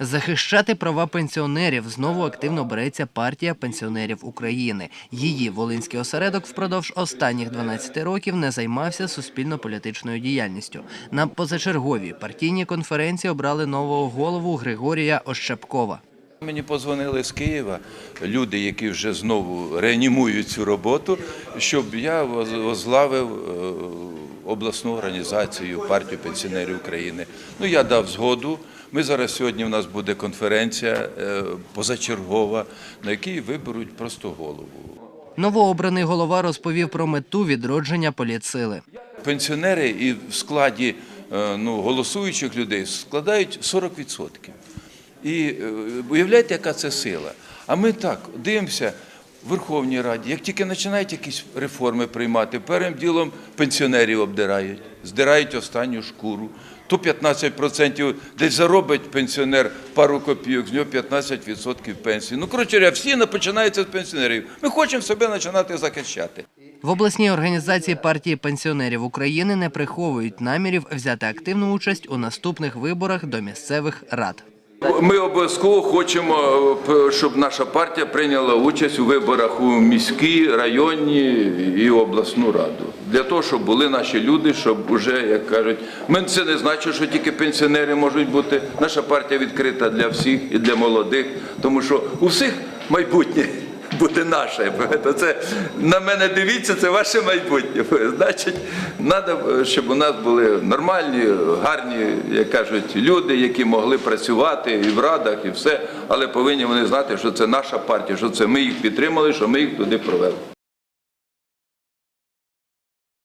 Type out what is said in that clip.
Захищати права пенсіонерів знову активно береться партія пенсіонерів України. Її волинський осередок впродовж останніх 12 років не займався суспільно-політичною діяльністю. На позачерговій партійній конференції обрали нового голову Григорія Ощепкова. Мені позвонили з Києва люди, які вже знову реанімують цю роботу, щоб я воз- возглавив е, обласну організацію партію пенсіонерів України. Ну я дав згоду. Ми зараз сьогодні у нас буде конференція е, позачергова, на якій виберуть просто голову. Новообраний голова розповів про мету відродження політсили. Пенсіонери і в складі е, ну, голосуючих людей складають 40%. І е, уявляєте, яка це сила? А ми так дивимося Верховній Раді, як тільки починають якісь реформи приймати, першим ділом пенсіонерів обдирають, здирають останню шкуру. То 15% десь заробить пенсіонер пару копійок, з нього 15% пенсії. Ну, коротше, всі починаються з пенсіонерів. Ми хочемо себе починати захищати. В обласній організації партії пенсіонерів України не приховують намірів взяти активну участь у наступних виборах до місцевих рад. Ми обов'язково хочемо, е, щоб наша партія прийняла участь у виборах у міські, районні і обласну раду. Для того, щоб були наші люди, щоб уже, як кажуть, ми це не значить, що тільки пенсіонери можуть бути. Наша партія відкрита для всіх і для молодих, тому що у всіх майбутнє буде наше. Це на мене дивіться, це ваше майбутнє. Значить, треба, щоб у нас були нормальні, гарні, як кажуть, люди, які могли працювати і в радах, і все, але повинні вони знати, що це наша партія, що це ми їх підтримали, що ми їх туди провели.